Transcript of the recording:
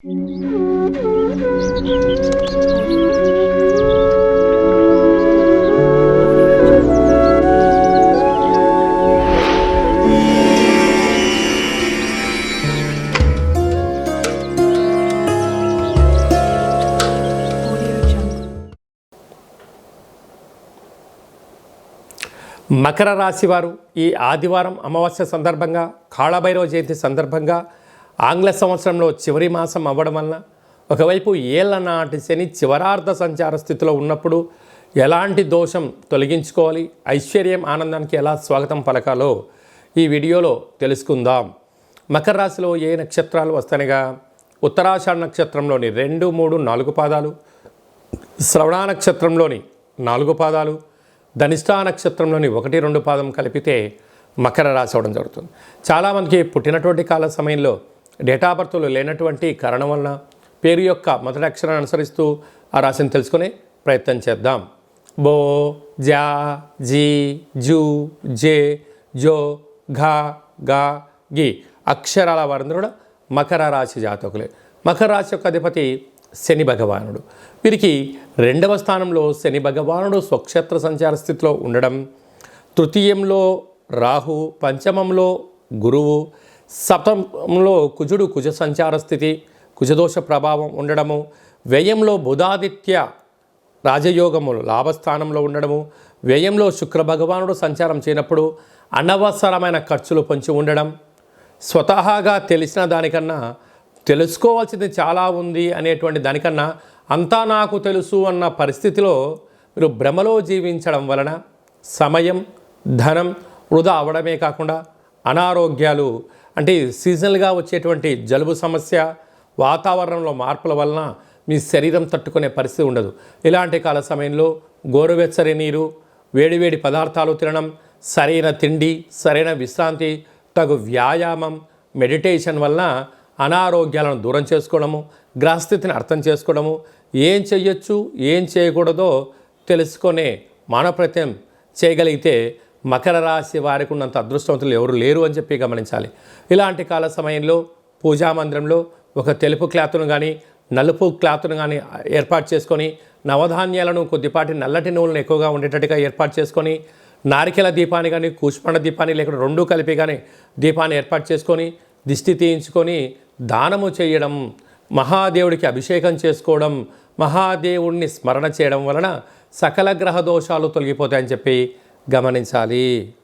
మకర రాశి వారు ఈ ఆదివారం అమావాస్య సందర్భంగా కాళభైరవ జయంతి సందర్భంగా ఆంగ్ల సంవత్సరంలో చివరి మాసం అవ్వడం వలన ఒకవైపు ఏళ్ళ నాటి శని చివరార్థ సంచార స్థితిలో ఉన్నప్పుడు ఎలాంటి దోషం తొలగించుకోవాలి? ఐశ్వర్యం ఆనందానికి ఎలా స్వాగతం పలకాలో ఈ వీడియోలో తెలుసుకుందాం. మకర రాశిలో ఏ నక్షత్రాలు వస్తాయిగా ఉత్తరాషాఢ నక్షత్రంలోని రెండు మూడు నాలుగు పాదాలు శ్రవణ నక్షత్రంలోని నాలుగు పాదాలు ధనిష్టా నక్షత్రంలోని ఒకటి రెండు పాదం కలిపితే మకర రాశి అవడం జరుగుతుంది. చాలామందికి పుట్టినటువంటి కాల సమయంలో డేటా బర్త్లో లేనటువంటి కారణం వలన పేరు యొక్క మొదటి అక్షరాన్ని అనుసరిస్తూ ఆ రాశిని తెలుసుకునే ప్రయత్నం చేద్దాం. బో జా జీ జూ జే జో ఘా గా గి అక్షరాల వారందరూ కూడా మకర రాశి జాతకులే. మకర రాశి యొక్క అధిపతి శని భగవానుడు. వీరికి రెండవ స్థానంలో శని భగవానుడు స్వక్షేత్ర సంచార స్థితిలో ఉండడం తృతీయంలో రాహు పంచమంలో గురువు సప్తంలో కుజుడు కుజ సంచార స్థితి కుజదోష ప్రభావం ఉండడము వ్యయంలో బుధాదిత్య రాజయోగములు లాభస్థానంలో ఉండడము వ్యయంలో శుక్ర భగవానుడు సంచారం చేయనప్పుడు అనవసరమైన ఖర్చులు పొంచి ఉండడం స్వతహాగా తెలిసిన దానికన్నా తెలుసుకోవాల్సింది చాలా ఉంది అనేటువంటి దానికన్నా అంతా నాకు తెలుసు అన్న పరిస్థితిలో మీరు భ్రమలో జీవించడం వలన సమయం ధనం వృధా అవడమే కాకుండా అనారోగ్యాలు అంటే సీజనల్గా వచ్చేటువంటి జలుబు సమస్య వాతావరణంలో మార్పుల వలన మీ శరీరం తట్టుకునే పరిస్థితి ఉండదు. ఇలాంటి కాల సమయంలో గోరువెచ్చని నీరు వేడివేడి పదార్థాలు తినడం సరైన తిండి సరైన విశ్రాంతి తగు వ్యాయామం మెడిటేషన్ వలన అనారోగ్యాలను దూరం చేసుకోవడము గ్రహస్థితిని అర్థం చేసుకోవడము ఏం చేయొచ్చు ఏం చేయకూడదో తెలుసుకునే మానవ ప్రయత్నం చేయగలిగితే మకర రాశి వారికి ఉన్నంత అదృష్టవంతులు ఎవరు లేరు అని చెప్పి గమనించాలి. ఇలాంటి కాల సమయంలో పూజా మందిరంలో ఒక తెలుపు క్లాత్ను కానీ నలుపు క్లాత్ను కానీ ఏర్పాటు చేసుకొని నవధాన్యాలను కొద్దిపాటి నల్లటి నూనెలను ఎక్కువగా ఉండేటట్టుగా ఏర్పాటు చేసుకొని నారికెల దీపాన్ని కానీ కూష్పండ దీపాన్ని లేకుండా రెండు కలిపి కానీ దీపాన్ని ఏర్పాటు చేసుకొని దిష్టి తీయించుకొని దానము చేయడం మహాదేవుడికి అభిషేకం చేసుకోవడం మహాదేవుడిని స్మరణ చేయడం వలన సకల గ్రహ దోషాలు తొలగిపోతాయని చెప్పి గమనించాలి.